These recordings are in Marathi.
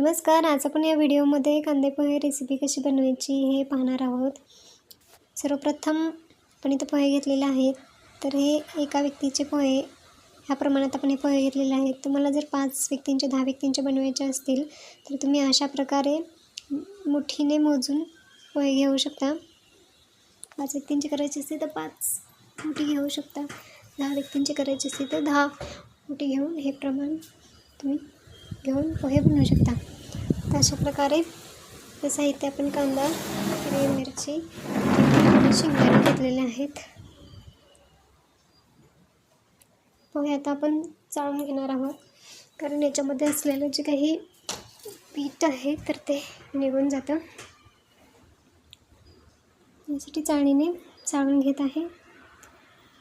नमस्कार आज आपण या व्हिडिओमध्ये कांदे पोहे रेसिपी कशी बनवायची हे पाहणार आहोत. सर्वप्रथम आपण इथं पोहे घेतलेले आहेत. तर हे एका व्यक्तीचे पोहे ह्या प्रमाणात आपण हे पोहे घेतलेले आहेत. तुम्हाला जर पाच व्यक्तींचे दहा व्यक्तींचे बनवायचे असतील तर तुम्ही अशा प्रकारे मुठीने मोजून पोहे घेऊ शकता. पाच व्यक्तींचे करायचे असतील तर पाच मुठी घेऊ शकता. दहा व्यक्तींचे करायचे असतील तर दहा मुठी घेऊन हे प्रमाण तुम्ही घेऊन पोहे बनवू शकता. तर अशा प्रकारे हे साहित्य आपण कांदा हिरवी मिरची शेंगदाणे घेतलेले आहेत. पोहे आता आपण चाळून घेणार आहोत. कारण याच्यामध्ये असलेलं जे काही पीठ आहे तर ते निघून जातं. यासाठी चाळणीने चाळून घेत आहे.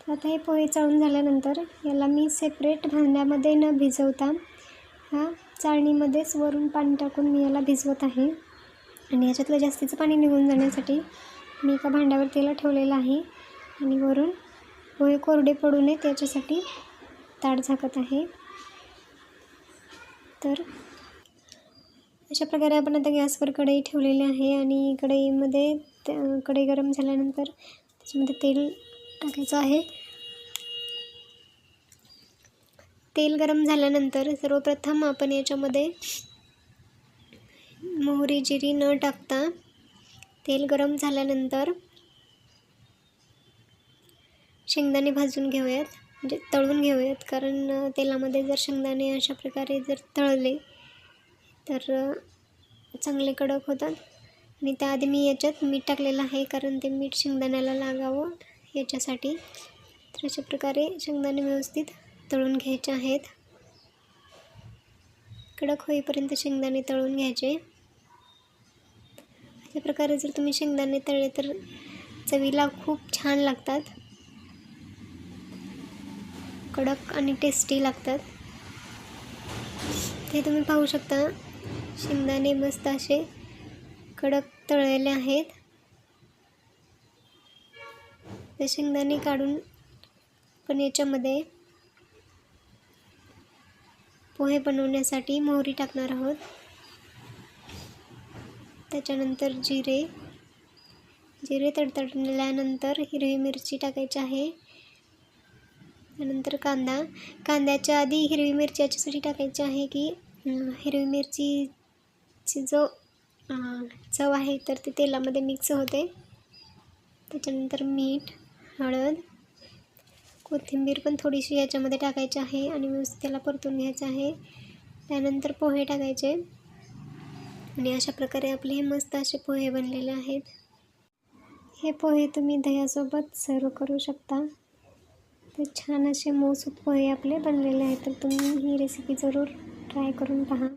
आता हे पोहे चाळून झाल्यानंतर याला मी सेपरेट भांड्यामध्ये न भिजवता हा चाळणीमध्येच वरून पाणी टाकून मी याला भिजवत आहे. आणि याच्यातलं जास्तीचं पाणी निघून जाण्यासाठी मी एका भांड्यावर तेला ठेवलेलं आहे. आणि वरून पोहे कोरडे पडू नये त्याच्यासाठी ताट झाकत आहे. तर अशा प्रकारे आपण आता गॅसवर कढई ठेवलेली आहे आणि कढईमध्ये कढई गरम झाल्यानंतर त्याच्यामध्ये तेल टाकायचं आहे. तेल गरम झाल्यानंतर सर्वप्रथम आपण याच्यामध्ये मोहरी जिरी न टाकता तेल गरम झाल्यानंतर शेंगदाणे भाजून घेऊयात म्हणजे तळून घेऊयात. कारण तेलामध्ये जर शेंगदाणे अशा प्रकारे जर तळले तर चांगले कडक होतात. आणि त्याआधी मी याच्यात मीठ टाकलेलं आहे कारण ते मीठ शेंगदाण्याला लागावं याच्यासाठी. तर अशा प्रकारे शेंगदाणे व्यवस्थित तळून घ्यायचे आहेत. कडक होईपर्यंत शेंगदाणे तळून घ्यायचे. अशा प्रकारे जर तुम्ही शेंगदाणे तळले तर चवीला खूप छान लागतात. कडक आणि टेस्टी लागतात. ते तुम्ही पाहू शकता. शेंगदाणे मस्त असे कडक तळलेले आहेत. ते शेंगदाणे काढून पण याच्यामध्ये पोहे बनवण्यासाठी मोहरी टाकणार आहोत. त्याच्यानंतर जिरे. जिरे तडतडल्यानंतर हिरवी मिरची टाकायची आहे. त्यानंतर कांदा. कांद्याच्या आधी हिरवी मिरची याच्यासाठी टाकायची आहे की हिरवी मिरचीची जो चव आहे तर ते तेलामध्ये मिक्स होते. त्याच्यानंतर मीठ हळद कोथिंबीर पण थोडीशी याच्यामध्ये टाकायची आहे आणि व्यवस्थित त्याला परतून घ्यायचं आहे. त्यानंतर पोहे टाकायचे. आणि अशा प्रकारे आपले हे मस्त असे पोहे बनलेले आहेत. हे पोहे तुम्ही दह्यासोबत सर्व करू शकता. तर छान असे मऊसूत पोहे आपले बनलेले आहेत. तर तुम्ही ही रेसिपी जरूर ट्राय करून पहा.